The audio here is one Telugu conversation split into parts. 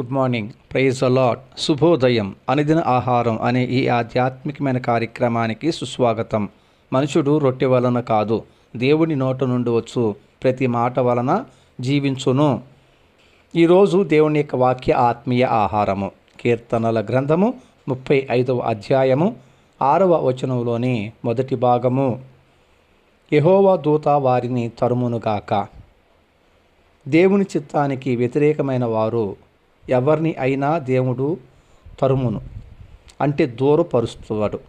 గుడ్ మార్నింగ్ ప్రైజ్ అలాట్ శుభోదయం అనుదిన ఆహారం అనే ఈ ఆధ్యాత్మికమైన కార్యక్రమానికి సుస్వాగతం. మనుషుడు రొట్టె వలన కాదు దేవుని నోట నుండి వచ్చు ప్రతి మాట వలన జీవించును. ఈరోజు దేవుని యొక్క వాక్య ఆత్మీయ ఆహారము. కీర్తనల గ్రంథము ముప్పై ఐదవ అధ్యాయము ఆరవ వచనంలోని మొదటి భాగము. యహోవా దూత వారిని తరుమునుగాక. దేవుని చిత్తానికి వ్యతిరేకమైన వారు ఎవరిని అయినా దేవుడు తరుమును. అంటే దూరపరుస్తాడు.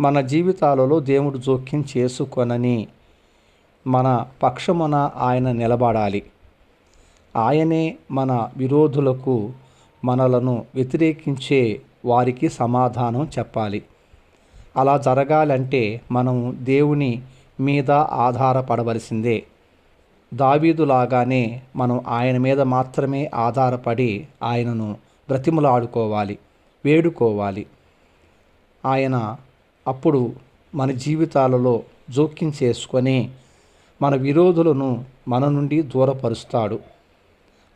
మన జీవితాలలో దేవుడు జోక్యం చేసుకొనని మన పక్షమున ఆయన నిలబడాలి. ఆయనే మన విరోధులకు మనలను వ్యతిరేకించే వారికి సమాధానం చెప్పాలి. అలా జరగాలంటే మనం దేవుని మీద ఆధారపడవలసిందే. దావీదులాగానే మనం ఆయన మీద మాత్రమే ఆధారపడి ఆయనను బ్రతిమలాడుకోవాలి వేడుకోవాలి. ఆయన అప్పుడు మన జీవితాలలో జోక్యం చేసుకొని మన విరోధులను మన నుండి దూరపరుస్తాడు.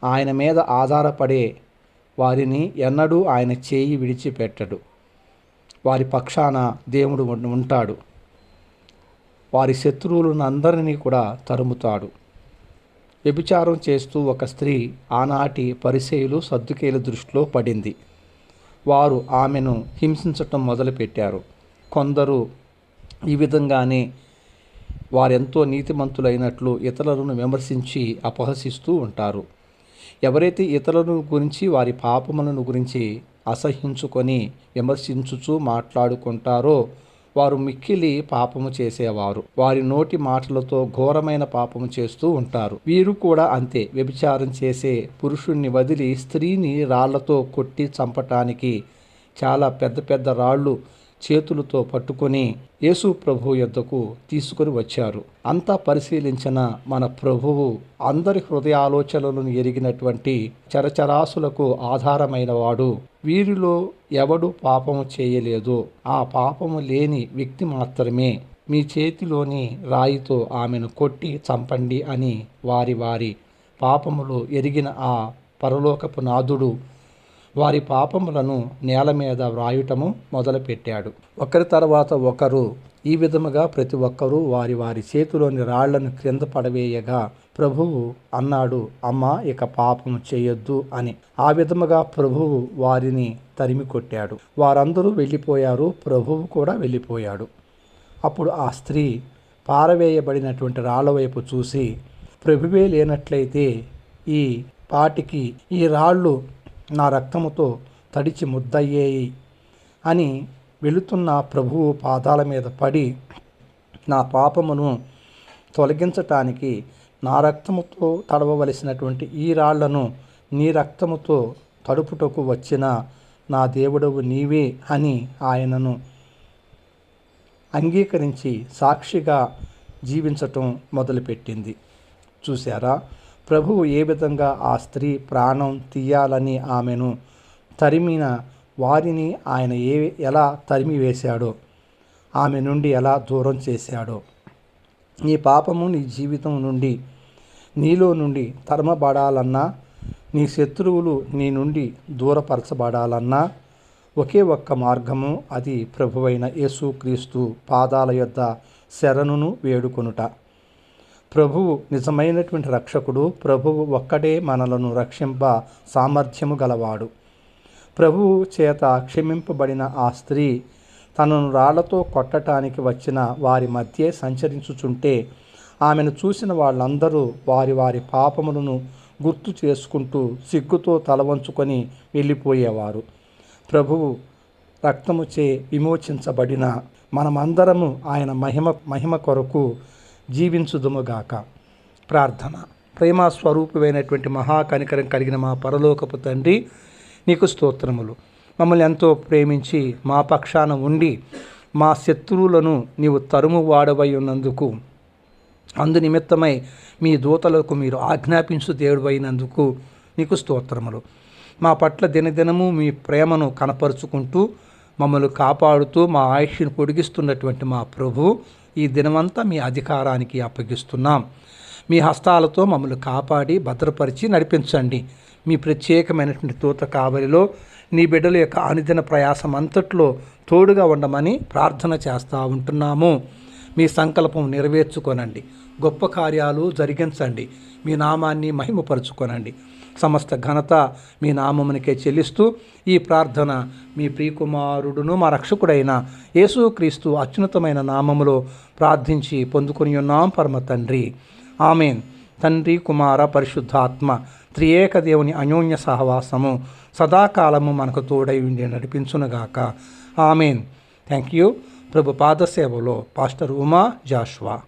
ఆయన మీద ఆధారపడే వారిని ఎన్నడూ ఆయన చేయి విడిచిపెట్టడు. వారి పక్షాన దేవుడు ఉంటాడు. వారి శత్రువులను అందరినీ కూడా తరుముతాడు. వ్యభిచారం చేస్తూ ఒక స్త్రీ ఆనాటి పరిసేయులు సర్దుకేల దృష్టిలో పడింది. వారు ఆమెను హింసించటం మొదలుపెట్టారు. కొందరు ఈ విధంగానే వారెంతో నీతిమంతులైనట్లు ఇతరులను విమర్శించి అపహసిస్తూ ఉంటారు. ఎవరైతే ఇతరులను గురించి వారి పాపములను గురించి అసహించుకొని విమర్శించుచూ మాట్లాడుకుంటారో వారు మిక్కిలి పాపము చేసేవారు. వారి నోటి మాటలతో ఘోరమైన పాపము చేస్తూ ఉంటారు. వీరు కూడా అంతే. వ్యభిచారం చేసే పురుషుణ్ణి వదిలి స్త్రీని రాళ్ళతో కొట్టి చంపటానికి చాలా పెద్ద పెద్ద రాళ్ళు చేతులతో పట్టుకొని యేసు ప్రభు యొద్దకు తీసుకొని వచ్చారు. అంతా పరిశీలించిన మన ప్రభువు అందరి హృదయాలోచనలను ఎరిగినటువంటి చరచరాసులకు ఆధారమైన వాడు వీరిలో ఎవడు పాపము చేయలేదు. ఆ పాపము లేని వ్యక్తి మాత్రమే మీ చేతిలోని రాయితో ఆమెను కొట్టి చంపండి అని వారి వారి పాపములు ఎరిగిన ఆ పరలోకపు నాథుడు వారి పాపములను నేల మీద వ్రాయటము మొదలుపెట్టాడు. ఒకరి తర్వాత ఒకరు ఈ విధముగా ప్రతి ఒక్కరూ వారి వారి చేతిలోని రాళ్ళను క్రింద పడవేయగా ప్రభువు అన్నాడు అమ్మా ఇక పాపము చేయొద్దు అని. ఆ విధముగా ప్రభువు వారిని తరిమి కొట్టాడు. వారందరూ వెళ్ళిపోయారు ప్రభువు కూడా వెళ్ళిపోయాడు. అప్పుడు ఆ స్త్రీ పారవేయబడినటువంటి రాళ్ళ వైపు చూసి ప్రభువే లేనట్లయితే ఈ పాటికి ఈ రాళ్ళు నా రక్తముతో తడిచి ముద్దయ్యేయి అని వెళుతున్న ప్రభువు పాదాల మీద పడి నా పాపమును తొలగించటానికి నా రక్తముతో తడవవలసినటువంటి ఈ రాళ్ళను నీ రక్తముతో తడుపుటకు వచ్చిన నా దేవుడవు నీవే అని ఆయనను అంగీకరించి సాక్షిగా జీవించటం మొదలుపెట్టింది. చూసారా ప్రభువు ఏ విధంగా ఆ స్త్రీ ప్రాణం తీయాలని ఆమెను తరిమిన వారిని ఆయన ఏ ఎలా తరిమి వేశాడో ఆమె నుండి ఎలా దూరం చేశాడో. నీ పాపము నీ జీవితం నుండి నీలో నుండి తరమబడాలన్నా నీ శత్రువులు నీ నుండి దూరపరచబడాలన్నా ఒకే ఒక్క మార్గము అది ప్రభువైన యేసుక్రీస్తు పాదాల యొద్ద శరణును వేడుకొనుట. ప్రభువు నిజమైనటువంటి రక్షకుడు. ప్రభువు ఒక్కడే మనలను రక్షింప సామర్థ్యము గలవాడు. ప్రభువు చేత క్షమింపబడిన ఆ స్త్రీ తనను రాళ్ళతో కొట్టటానికి వచ్చిన వారి మధ్య సంచరించుచుంటే ఆమెను చూసిన వాళ్ళందరూ వారి వారి పాపములను గుర్తు చేసుకుంటూ సిగ్గుతో తలవంచుకొని వెళ్ళిపోయేవారు. ప్రభువు రక్తముచే విమోచించబడిన మనమందరము ఆయన మహిమ మహిమ కొరకు జీవించుదుముగాక. ప్రార్థన. ప్రేమ స్వరూపమైనటువంటి మహాకనికరం కలిగిన మా పరలోకపు తండ్రి నీకు స్తోత్రములు. మమ్మల్ని ఎంతో ప్రేమించి మా పక్షాన ఉండి మా శత్రువులను నీవు తరుము వాడవై ఉన్నందుకు అందు నిమిత్తమై మీ దూతలకు మీరు ఆజ్ఞాపించు దేవుడైనందుకు నీకు స్తోత్రములు. మా పట్ల దినదినము మీ ప్రేమను కనపరుచుకుంటూ మమ్మల్ని కాపాడుతూ మా ఆయుష్ను పొడిగిస్తున్నటువంటి మా ప్రభు ఈ దినమంతా మీ అధికారానికి అప్పగిస్తున్నాం. మీ హస్తాలతో మమ్మల్ని కాపాడి భద్రపరిచి నడిపించండి. మీ ప్రత్యేకమైనటువంటి తూత కావలిలో నీ బిడ్డల యొక్క అనుదిన ప్రయాసం అంతట్లో తోడుగా ఉండమని ప్రార్థన చేస్తూ ఉంటున్నాము. మీ సంకల్పం నెరవేర్చుకోనండి. గొప్ప కార్యాలు జరిగించండి. మీ నామాన్ని మహిమపరుచుకోనండి. సమస్త ఘనత మీ నామమునికే చెల్లిస్తూ ఈ ప్రార్థన మీ ప్రియకుమారుడును మా రక్షకుడైన యేసుక్రీస్తు అత్యున్నతమైన నామములో ప్రార్థించి పొందుకొని ఉన్నాం పరమ తండ్రి. ఆమెన్. తండ్రి కుమార పరిశుద్ధాత్మ త్రియేక దేవుని అన్యోన్య సహవాసము సదాకాలము మనకు తోడై ఉండి నడిపించునుగాక. ఆమెన్. Thank you. ప్రభు పాదసేవలో పాస్టర్ ఉమా జాష్వా.